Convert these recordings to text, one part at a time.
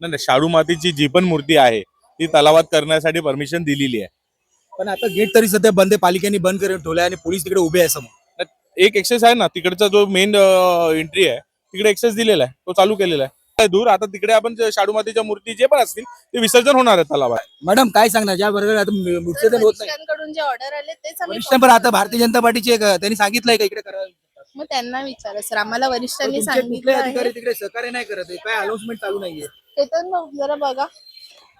नाही नाही, शाडू मातीची जी पण मूर्ती आहे ती तलावात करण्यासाठी परमिशन दिलेली आहे. पण आता गेट तरी सध्या बंद आहे पालिकेने बंद करून ठेवलं आणि पोलीस तिकडे उभे आहे समोर. एक एक्सेस आहे ना तिकडचा जो मेन एंट्री आहे तिकडे एक्सेस दिलेला आहे तो चालू केलेला आहे. दूर आता तिकडे आपण शाडू मातीच्या मूर्ती जे पण असतील ते विसर्जन होणार आहे तलावात. मॅडम काय सांगणार? ज्या बरोबर आता मूर्तीचं होत नाही. जे ऑर्डर आले तेच आम्ही वरिष्ठ पण आता भारतीय जनता पार्टीचे एक, त्यांनी सांगितलंय का इकडे करायला मग त्यांना विचारा सर आम्हाला वरिष्ठांनी सांगितलं तिकडे सहकार्य नाही करत काय अनाउन्समेंट चालू नाहीये? जरा बघा.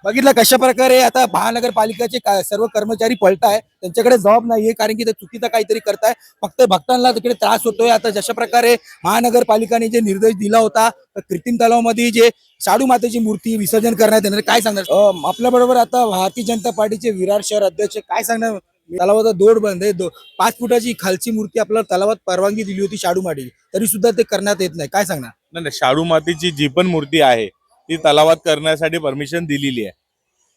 बघितलं कशा प्रकारे आता महानगरपालिकेचे सर्व कर्मचारी पळताय त्यांच्याकडे जबाब नाहीये कारण की ते चुकीचं काहीतरी करताय. फक्त भक्तांना तिकडे त्रास होतोय. आता जशा प्रकारे महानगरपालिकाने जे निर्देश दिला होता तर कृत्रिम तलावामध्ये जे शाडू मातेची मूर्ती विसर्जन करण्यात येणार काय सांगणार? आपल्या बरोबर आता भारतीय जनता पार्टीचे विरार शहर अध्यक्ष काय सांगणार? तलावाचा दोड बंद आहे. पाच फुटाची खालची मूर्ती आपल्याला तलावात परवानगी दिली होती शाडू माटी तरी सुद्धा ते करण्यात येत नाही. काय सांगणार? नाही नाही, शाडू मातीची जी पण मूर्ती आहे ती तलावात करण्यासाठी परमिशन दिलेली आहे.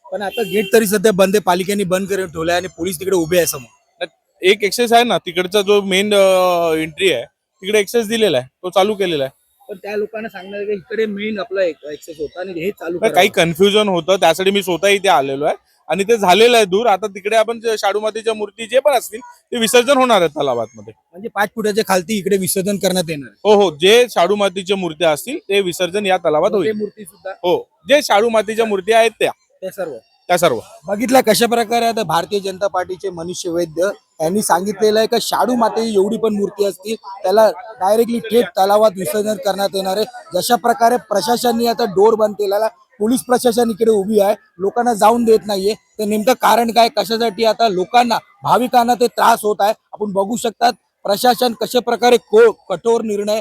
पण आता गेट तरी सध्या बंद आहे पालिकेने बंद करून ठेवलंय आणि पोलीस तिकडे उभे आहे समोर. एक एक्सेस आहे ना तिकडचा जो मेन एंट्री आहे तिकडे एक्सेस दिलेला आहे तो चालू केलेला आहे. पण त्या लोकांना सांगणार की इकडे मेन आपला एक्सेस होता आणि हे चालू काही कन्फ्युजन होतं त्यासाठी मी स्वतः इथे आलेलो आहे. आणि ते झालेलं आहे दूर आता तिकडे आपण शाडू मातीच्या मूर्ती जे पण असतील ते विसर्जन होणार आहे तलावात मध्ये म्हणजे पाच फुटाच्या खालती इकडे विसर्जन करण्यात येणार हो हो. जे शाडू मातीच्या मूर्त्या असतील ते विसर्जन या तलावात ते होईल मूर्ती सुद्धा हो. जे शाडू मातीच्या मूर्ती आहेत त्या. ते सर्व. त्या सर्व. बघितलं कशा प्रकारे आता भारतीय जनता पार्टीचे मनीष वैद्य यांनी सांगितलेलं आहे का शाडू मातेची एवढी पण मूर्ती असतील त्याला डायरेक्टली थेट तलावात विसर्जन करण्यात येणार आहे. जशा प्रकारे प्रशासनाने आता डोर बंद केलेला पोलीस प्रशासन इकडे उभी आहे लोकांना जाऊन देत नाहीये. तर नेमकं कारण काय कशासाठी आता लोकांना भाविकांना ते त्रास होत आहे आपण बघू शकतात. प्रशासन कशा प्रकारे को कठोर निर्णय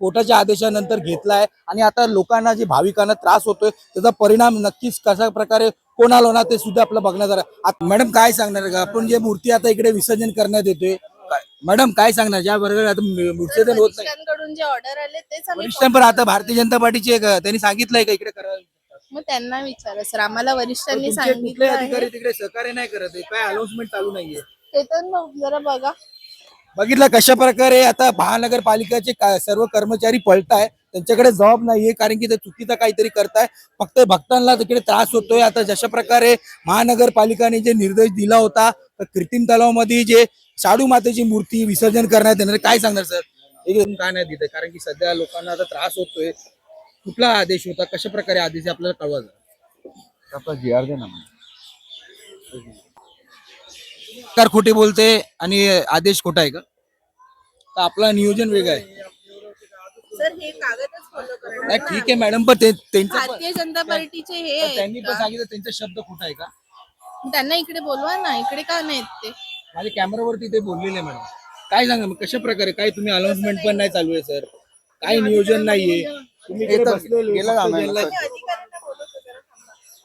कोर्टाच्या आदेशानंतर घेतला आहे आणि आता लोकांना जे भाविकांना त्रास होतोय त्याचा परिणाम नक्कीच कशा प्रकारे कोणाला होणार ते सुद्धा आपलं बघण्यात आलं मॅडम काय सांगणार का आपण जे मूर्ती आता इकडे विसर्जन करण्यात येतोय मॅडम काय सांगणार? ज्या बरोबर आता होत नाही. जे ऑर्डर आले तेच आता भारतीय जनता पार्टीचे एक, त्यांनी सांगितलंय का इकडे करायला? मग त्यांना विचारा सर आम्हाला वरिष्ठांनी सांगितलं अधिकारी तिकडे सहकार्य नाही करत काय अनाउन्समेंट चालू नाहीये? ते तर जरा बघा. बघितलं कशा प्रकारे आता महानगरपालिकेचे सर्व कर्मचारी पळताय त्यांच्याकडे जबाब नाहीये कारण की ते चुकीचं काहीतरी करताय. फक्त भक्तांना तिकडे त्रास होतोय. आता जशा प्रकारे महानगरपालिकाने जे निर्देश दिला होता तर कृत्रिम तलावामध्ये जे शाडू मातेची मूर्ती विसर्जन करण्यात येणार काय सांगणार सर? एकदम काय नाही तिथे कारण की सध्या लोकांना आता त्रास होतोय. कुठला आदेश होता? कशा प्रकारे आदेश आपल्याला कळवा जरा. आपला जी आर दे ना. सरकार खोटे बोलते आणि आदेश खोटा आहे का? तर आपला नियोजन वेगळं आहे. सर हे कागदच फॉलो करणार नाही ठीक आहे मॅडम पण ते त्यांचं पण- भारतीय जनता पार्टीचे हे पण आहेत त्यांनी पण का? सांगितलं त्यांचा शब्द खोटा आहे का? त्यांना इकडे बोलवा ना इकडे का नाहीत ते? माझ्या कॅमेरावरती ते बोललेले मॅडम. काय सांगा मग कशा प्रकारे काय तुम्ही अनाउन्समेंट पण नाही चालू आहे सर? काय नियोजन नाहीये? तुम्ही इकडे बसलेले, फक्त.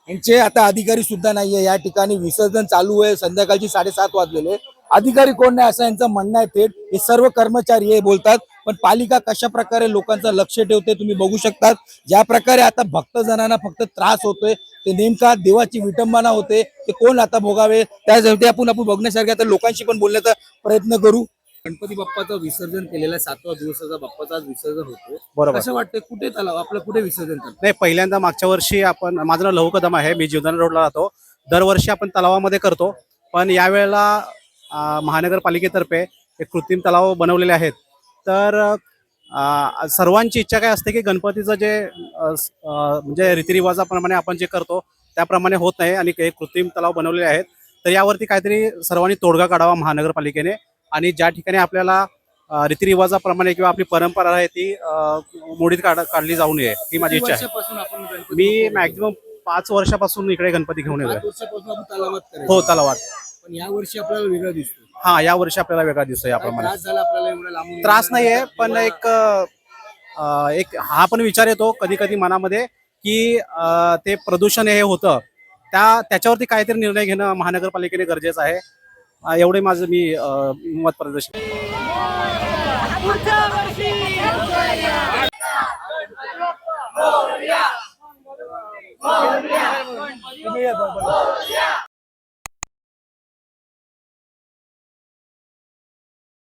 यांचे आता अधिकारी सुद्धा नाहीये. या ठिकाणी विसर्जन चालू आहे. संध्याकाळची साडेसात वाजलेले अधिकारी कोण नाही असं यांचं म्हणणं आहे थेट. हे सर्व कर्मचारी हे बोलतात. पण पालिका कशा प्रकारे लोकांचं लक्ष ठेवते तुम्ही बघू शकतात. ज्या प्रकारे आता भक्तजनांना फक्त त्रास होतोय ते नेमका देवाची विटंबना होते ते कोण आता भोगावे? त्यासाठी आपण आपण बघण्यासारखे आता लोकांशी पण बोलण्याचा प्रयत्न करू. गणपती बाप्पाचं विसर्जन केलेला सातवा दिवसाचा बाप्पाचा आज विसर्जन होतो बरोबर. कसं वाटतं कुठे तलाव आपलं कुठे विसर्जन करतो नाही पहिल्यांदा मागच्या वर्षी आपण माझं नाव लहू कदम आहे मी जीवदान रोडला राहतो. दरवर्षी आपण तलावामध्ये करतो. पण यावेळेला अं, महानगरपालिकेतर्फे एक कृत्रिम तलाव बनवलेले आहेत. तर अं, सर्वांची इच्छा काय असते की गणपतीचं जे अं, स- अं, म्हणजे रीतिरिवाजाप्रमाणे आपण जे करतो त्याप्रमाणे होत नाही आणि काही कृत्रिम तलाव बनवलेले आहेत. तर यावरती काहीतरी सर्वांनी तोडगा काढावा महानगरपालिकेने. आणि ज्या ठिकाणी आपल्याला रीतिरिवाजाप्रमाणे किंवा आपली परंपरा आहे ती मोडीत काढ काढली जाऊ नये ही माझी इच्छा आहे. मी मॅक्झिमम पाच वर्षापासून इकडे गणपती घेऊन येतोय. हो तलावात. पण या वर्षी आपल्याला वेगळा दिसतो हा या वर्षी आपल्याला वेगळा दिसतोय याप्रमाणे. त्रास नाहीये पण एक एक हा पण विचार येतो कधी कधी मनामध्ये की ते प्रदूषण हे होतं. त्या त्याच्यावरती काहीतरी निर्णय घेणं महानगरपालिकेने गरजेचं आहे. एवढे माझं मी मत प्रदर्शन